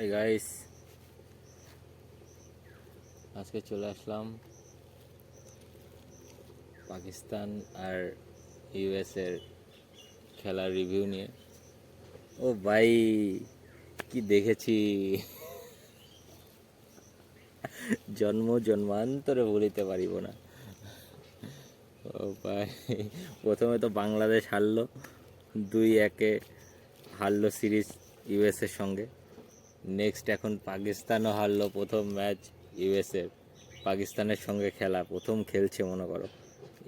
Hi guys আজকে চলে আসলাম পাকিস্তান আর US এর খেলার রিভিউ নিয়ে। ও ভাই, কি দেখেছি? জন্ম জন্মান্তরে বলিতে পারিব না। ও ভাই, প্রথমে তো বাংলাদেশ হারলো, দুই একে হারলো সিরিজ ইউএসের সঙ্গে। নেক্সট এখন পাকিস্তানও হারলো প্রথম ম্যাচ ইউএসএ পাকিস্তানের সঙ্গে খেলা, প্রথম খেলছে মনে করো।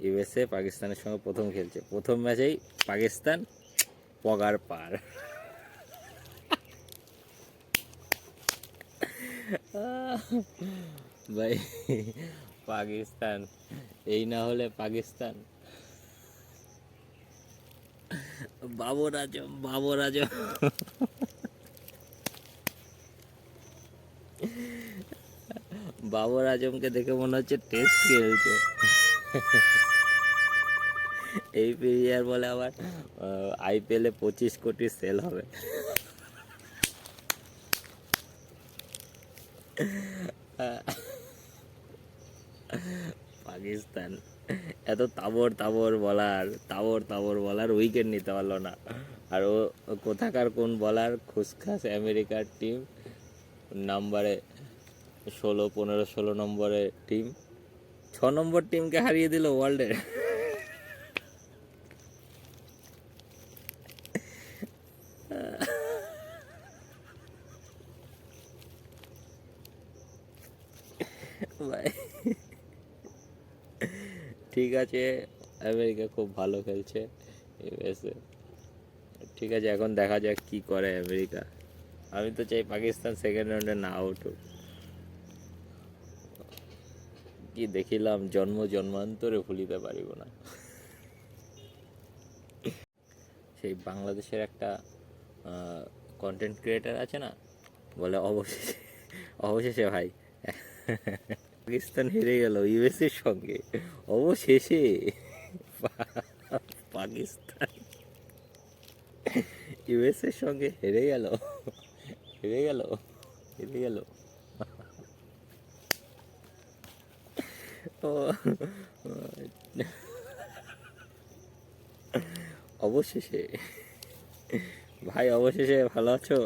ইউএসএ পাকিস্তানের সঙ্গে প্রথম খেলছে। প্রথম ম্যাচেই পাকিস্তান পগার পার। ভাই, পাকিস্তান, এই না হলে পাকিস্তান। বাবর আজম বাবর আজম। বাবর আজমকে দেখে মনে হচ্ছে টেস্ট খেলছে। এই প্লেয়ার বলে আবার আইপিএলে পঁচিশ কোটি সেল হবে। পাকিস্তান। এত তাবর তাবর বলার তাবর তাবর বলার উইকেট নিতে পারল না। আর ও কোথাকার কোন বলার খুসখাস আমেরিকার টিম নাম্বারে ষোলো, পনেরো, ষোলো নম্বরে টিম। ছ নম্বর টিমকে হারিয়ে দিল ওয়ার্ল্ডের ভাই, ঠিক আছে, আমেরিকা খুব ভালো খেলছে ঠিক আছে, এখন দেখা যাক কি করে আমেরিকা। আমি তো চাই পাকিস্তান সেকেন্ড রাউন্ডে না উঠুক। কি দেখিলাম, জন্ম জন্মান্তরে ভুলিতে পারিব না। সেই বাংলাদেশের একটা কন্টেন্ট ক্রিয়েটার আছে না? বলে অবশেষে অবশেষে ভাই। পাকিস্তান হেরে গেল ইউএসএর সঙ্গে। অবশেষে। পাকিস্তান। ইউএসএর সঙ্গে হেরে গেল। হেরে গেল হেরে গেল। ও অবশেষে ভাই অবশেষে ভালো আছো?